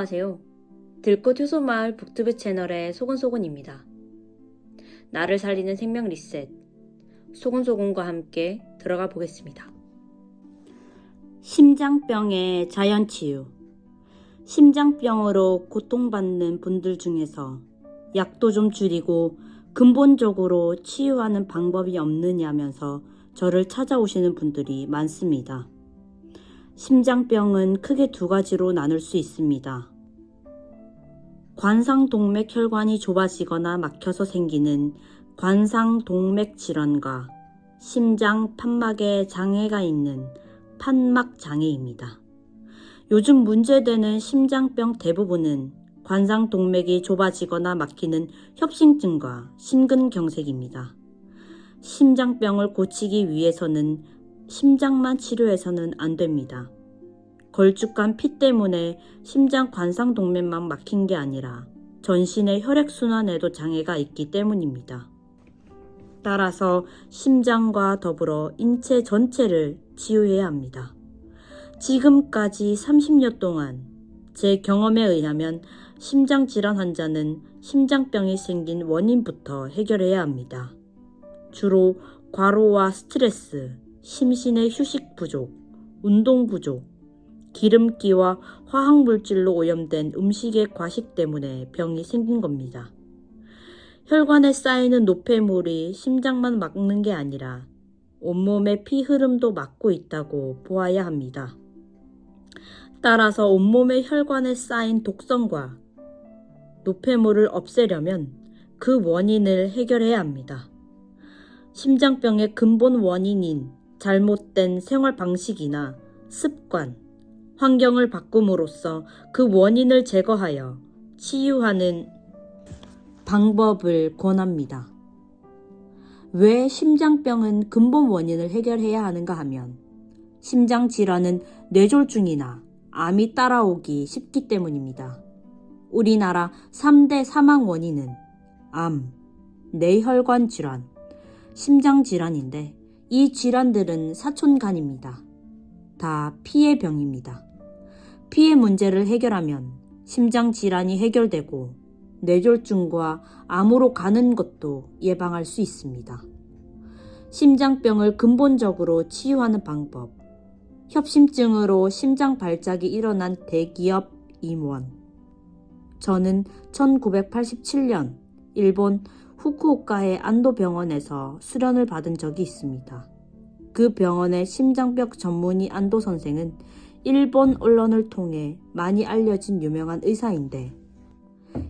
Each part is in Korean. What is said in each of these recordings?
안녕하세요. 들꽃 효소마을 북튜브 채널의 소근소근입니다. 나를 살리는 생명 리셋. 소근소근과 함께 들어가 보겠습니다. 심장병의 자연 치유. 심장병으로 고통받는 분들 중에서 약도 좀 줄이고 근본적으로 치유하는 방법이 없느냐면서 저를 찾아오시는 분들이 많습니다. 심장병은 크게 두 가지로 나눌 수 있습니다. 관상동맥 혈관이 좁아지거나 막혀서 생기는 관상동맥 질환과 심장 판막에 장애가 있는 판막 장애입니다. 요즘 문제되는 심장병 대부분은 관상동맥이 좁아지거나 막히는 협심증과 심근경색입니다. 심장병을 고치기 위해서는 심장만 치료해서는 안 됩니다. 걸쭉한 피 때문에 심장 관상동맥만 막힌 게 아니라 전신의 혈액순환에도 장애가 있기 때문입니다. 따라서 심장과 더불어 인체 전체를 치유해야 합니다. 지금까지 30년 동안 제 경험에 의하면 심장 질환 환자는 심장병이 생긴 원인부터 해결해야 합니다. 주로 과로와 스트레스, 심신의 휴식 부족, 운동 부족, 기름기와 화학물질로 오염된 음식의 과식 때문에 병이 생긴 겁니다. 혈관에 쌓이는 노폐물이 심장만 막는 게 아니라 온몸의 피 흐름도 막고 있다고 보아야 합니다. 따라서 온몸의 혈관에 쌓인 독성과 노폐물을 없애려면 그 원인을 해결해야 합니다. 심장병의 근본 원인인 잘못된 생활 방식이나 습관, 환경을 바꿈으로써 그 원인을 제거하여 치유하는 방법을 권합니다. 왜 심장병은 근본 원인을 해결해야 하는가 하면 심장 질환은 뇌졸중이나 암이 따라오기 쉽기 때문입니다. 우리나라 3대 사망 원인은 암, 뇌혈관 질환, 심장 질환인데 이 질환들은 사촌간입니다. 다 피의 병입니다. 피의 문제를 해결하면 심장 질환이 해결되고 뇌졸중과 암으로 가는 것도 예방할 수 있습니다. 심장병을 근본적으로 치유하는 방법. 협심증으로 심장 발작이 일어난 대기업 임원. 저는 1987년 일본 후쿠오카의 안도병원에서 수련을 받은 적이 있습니다. 그 병원의 심장벽 전문의 안도 선생은 일본 언론을 통해 많이 알려진 유명한 의사인데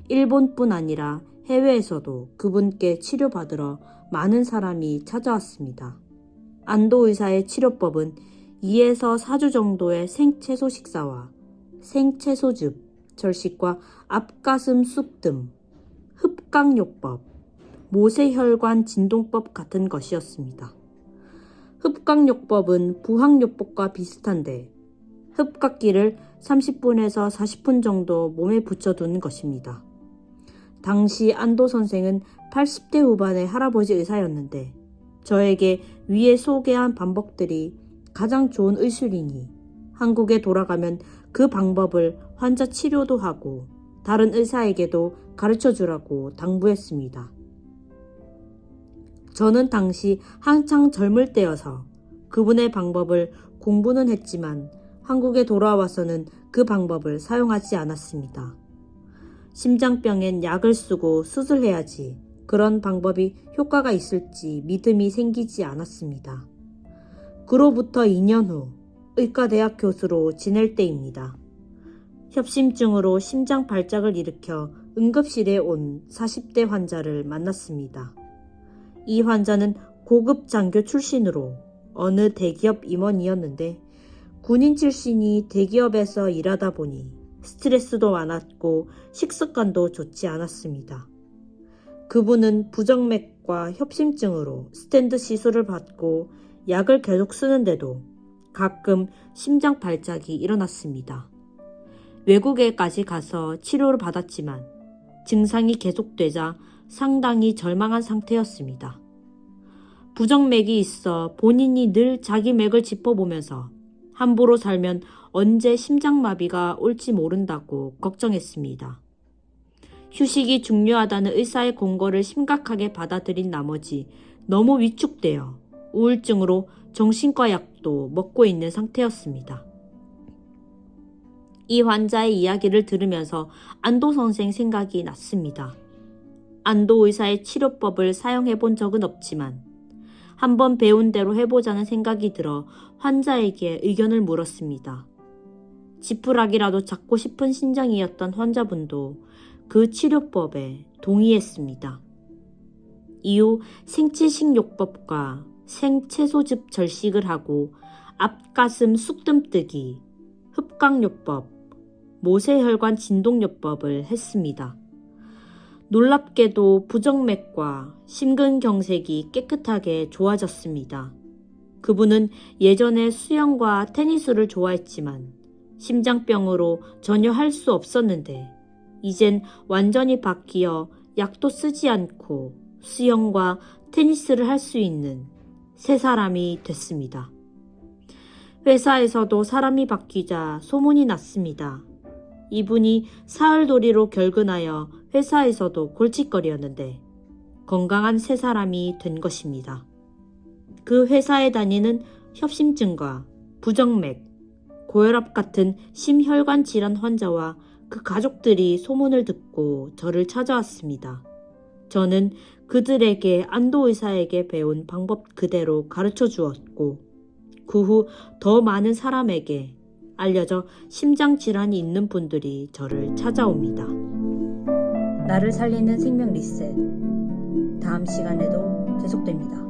일본뿐 아니라 해외에서도 그분께 치료받으러 많은 사람이 찾아왔습니다. 안도 의사의 치료법은 2에서 4주 정도의 생채소 식사와 생채소즙, 절식과 앞가슴 쑥뜸, 흡강요법, 모세혈관 진동법 같은 것이었습니다. 흡강요법은 부항요법과 비슷한데 흡각기를 30분에서 40분 정도 몸에 붙여두는 것입니다. 당시 안도 선생은 80대 후반의 할아버지 의사였는데 저에게 위에 소개한 방법들이 가장 좋은 의술이니 한국에 돌아가면 그 방법을 환자 치료도 하고 다른 의사에게도 가르쳐 주라고 당부했습니다. 저는 당시 한창 젊을 때여서 그분의 방법을 공부는 했지만 한국에 돌아와서는 그 방법을 사용하지 않았습니다. 심장병엔 약을 쓰고 수술해야지 그런 방법이 효과가 있을지 믿음이 생기지 않았습니다. 그로부터 2년 후 의과대학 교수로 지낼 때입니다. 협심증으로 심장 발작을 일으켜 응급실에 온 40대 환자를 만났습니다. 이 환자는 고급 장교 출신으로 어느 대기업 임원이었는데 군인 출신이 대기업에서 일하다 보니 스트레스도 많았고 식습관도 좋지 않았습니다. 그분은 부정맥과 협심증으로 스탠드 시술을 받고 약을 계속 쓰는데도 가끔 심장 발작이 일어났습니다. 외국에까지 가서 치료를 받았지만 증상이 계속되자 상당히 절망한 상태였습니다. 부정맥이 있어 본인이 늘 자기 맥을 짚어보면서 함부로 살면 언제 심장마비가 올지 모른다고 걱정했습니다. 휴식이 중요하다는 의사의 공고를 심각하게 받아들인 나머지 너무 위축되어 우울증으로 정신과 약도 먹고 있는 상태였습니다. 이 환자의 이야기를 들으면서 안도 선생 생각이 났습니다. 안도 의사의 치료법을 사용해 본 적은 없지만 한번 배운 대로 해보자는 생각이 들어 환자에게 의견을 물었습니다. 지푸라기라도 잡고 싶은 심정이었던 환자분도 그 치료법에 동의했습니다. 이후 생체식욕법과 생채소즙 절식을 하고 앞가슴 쑥뜸뜨기, 흡강요법, 모세혈관 진동요법을 했습니다. 놀랍게도 부정맥과 심근경색이 깨끗하게 좋아졌습니다. 그분은 예전에 수영과 테니스를 좋아했지만 심장병으로 전혀 할 수 없었는데 이젠 완전히 바뀌어 약도 쓰지 않고 수영과 테니스를 할 수 있는 새 사람이 됐습니다. 회사에서도 사람이 바뀌자 소문이 났습니다. 이분이 사흘돌이로 결근하여 회사에서도 골칫거리였는데 건강한 새 사람이 된 것입니다. 그 회사에 다니는 협심증과 부정맥, 고혈압 같은 심혈관 질환 환자와 그 가족들이 소문을 듣고 저를 찾아왔습니다. 저는 그들에게 안도 의사에게 배운 방법 그대로 가르쳐 주었고, 그 후 더 많은 사람에게 알려져 심장 질환이 있는 분들이 저를 찾아옵니다. 나를 살리는 생명 리셋. 다음 시간에도 계속됩니다.